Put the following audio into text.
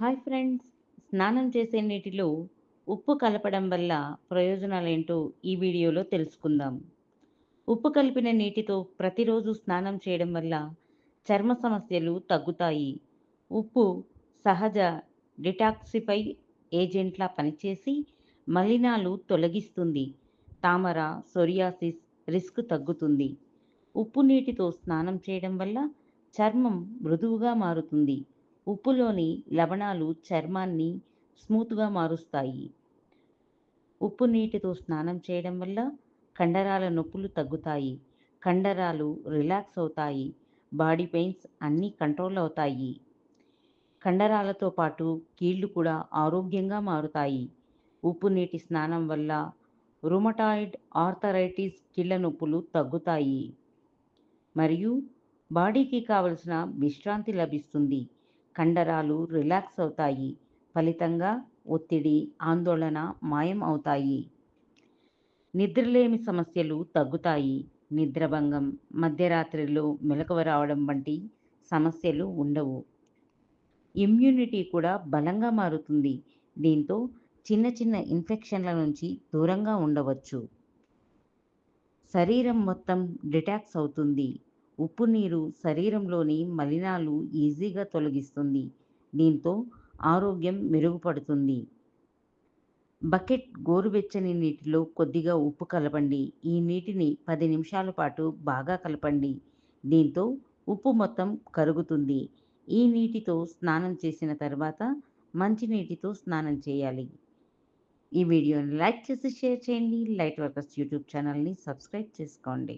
Hi friends. స్నానం చేసే నీటిలో ఉప్పు కలపడం వల్ల ప్రయోజనాలేంటో ఈ వీడియోలో తెలుసుకుందాం. ఉప్పు కలిపిన నీటితో ప్రతిరోజు స్నానం చేయడం వల్ల చర్మ సమస్యలు తగ్గుతాయి. ఉప్పు సహజ డిటాక్సిఫై ఏజెంట్లా పనిచేసి మలినాలు తొలగిస్తుంది. తామర సొరియాసిస్ రిస్క్ తగ్గుతుంది. ఉప్పు నీటితో స్నానం చేయడం వల్ల చర్మం మృదువుగా మారుతుంది. ఉప్పులోని లవణాలు చర్మాన్ని స్మూత్గా మారుస్తాయి. ఉప్పు నీటితో స్నానం చేయడం వల్ల కండరాల నొప్పులు తగ్గుతాయి. కండరాలు రిలాక్స్ అవుతాయి. బాడీ పెయిన్స్ అన్నీ కంట్రోల్ అవుతాయి. కండరాలతో పాటు కీళ్ళు కూడా ఆరోగ్యంగా మారుతాయి. ఉప్పు నీటి స్నానం వల్ల రుమటాయిడ్ ఆర్థరైటిస్ కీళ్ళ నొప్పులు తగ్గుతాయి. మరియు బాడీకి కావలసిన విశ్రాంతి లభిస్తుంది. కండరాలు రిలాక్స్ అవుతాయి. ఫలితంగా ఒత్తిడి ఆందోళన మాయం అవుతాయి. నిద్రలేమి సమస్యలు తగ్గుతాయి. నిద్రభంగం మధ్యరాత్రిలో మెలకువ రావడం వంటి సమస్యలు ఉండవు. ఇమ్యూనిటీ కూడా బలంగా మారుతుంది. దీంతో చిన్న చిన్న ఇన్ఫెక్షన్ల నుంచి దూరంగా ఉండవచ్చు. శరీరం మొత్తం డిటాక్స్ అవుతుంది. ఉప్పు నీరు శరీరంలోని మలినాలు ఈజీగా తొలగిస్తుంది. దీంతో ఆరోగ్యం మెరుగుపడుతుంది. బకెట్ గోరువెచ్చని నీటిలో కొద్దిగా ఉప్పు కలపండి. ఈ నీటిని పది నిమిషాల పాటు బాగా కలపండి. దీంతో ఉప్పు మొత్తం కరుగుతుంది. ఈ నీటితో స్నానం చేసిన తర్వాత మంచి నీటితో స్నానం చేయాలి. ఈ వీడియోని లైక్ చేసి షేర్ చేయండి. లైట్ వర్కర్స్ యూట్యూబ్ ఛానల్ని సబ్స్క్రైబ్ చేసుకోండి.